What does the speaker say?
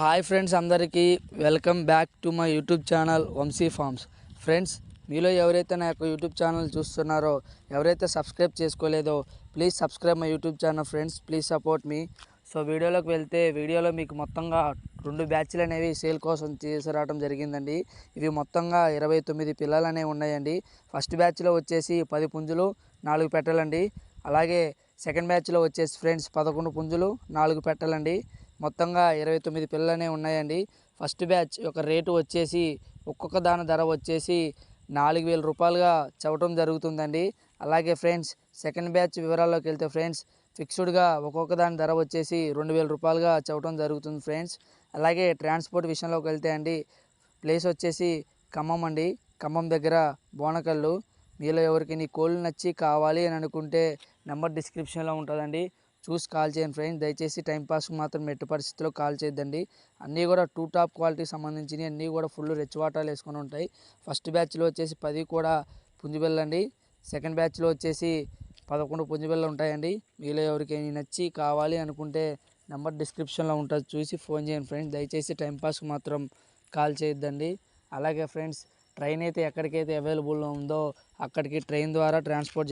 Hi friends అందరికీ welcome back to my YouTube channel Vamsi farms. Friends మీలో ఎవరైతే నా యొక్క యూట్యూబ్ ఛానల్ చూస్తున్నారో ఎవరైతే subscribe చేసుకోలేదో please subscribe my YouTube channel friends please support me. So వీడియోలోకి వెళ్తే వీడియోలో మీకు మొత్తంగా రెండు బ్యాచ్లు అనేవి సేల్ కోసం తీసుకురావడం జరిగిందండి. ఇవి మొత్తంగా ఇరవై తొమ్మిది పిల్లలు అనేవి ఉన్నాయండి. ఫస్ట్ బ్యాచ్లో వచ్చేసి పది పుంజులు నాలుగు పెట్టలండి. అలాగే సెకండ్ బ్యాచ్లో వచ్చేసి ఫ్రెండ్స్ పదకొండు పుంజులు నాలుగు పెట్టలండి. మొత్తంగా ఇరవై తొమ్మిది పిల్లలు అనేవి ఉన్నాయండి. ఫస్ట్ బ్యాచ్ యొక్క రేటు వచ్చేసి ఒక్కొక్క దాని ధర వచ్చేసి నాలుగు వేల రూపాయలుగా చవటం జరుగుతుందండి. అలాగే ఫ్రెండ్స్ సెకండ్ బ్యాచ్ వివరాల్లోకి వెళ్తే ఫ్రెండ్స్ ఫిక్స్డ్గా ఒక్కొక్క దాని ధర వచ్చేసి రెండు వేల రూపాయలుగా చవటం జరుగుతుంది ఫ్రెండ్స్. అలాగే ట్రాన్స్పోర్ట్ విషయంలోకి వెళ్తే అండి ప్లేస్ వచ్చేసి ఖమ్మం అండి. ఖమ్మం దగ్గర బోనకళ్ళు మీలో ఎవరికి నీ కోళ్ళు నచ్చి కావాలి అని అనుకుంటే నెంబర్ డిస్క్రిప్షన్లో ఉంటుందండి. చూసి కాల్ చేయండి ఫ్రెండ్స్ దయచేసి టైంపాస్ మాత్రం ఎట్టి పరిస్థితిలో కాల్ చేయొద్దండి. అన్నీ కూడా టూ టాప్ క్వాలిటీకి సంబంధించినవి అన్నీ కూడా ఫుల్ రిచ్ వాటాలు వేసుకొని ఉంటాయి. ఫస్ట్ బ్యాచ్లో వచ్చేసి పది కూడా పుంజిబిళ్ళండి సెకండ్ బ్యాచ్లో వచ్చేసి పదకొండు పుంజుబెల్లు ఉంటాయండి. మీలో ఎవరికి నచ్చి కావాలి అనుకుంటే నెంబర్ డిస్క్రిప్షన్లో ఉంటుంది. చూసి ఫోన్ చేయండి ఫ్రెండ్స్ దయచేసి టైంపాస్కి మాత్రం కాల్ చేయొద్దండి. అలాగే ఫ్రెండ్స్ ట్రైన్ అయితే ఎక్కడికైతే అవైలబుల్ ఉందో అక్కడికి ట్రైన్ ద్వారా ట్రాన్స్పోర్ట్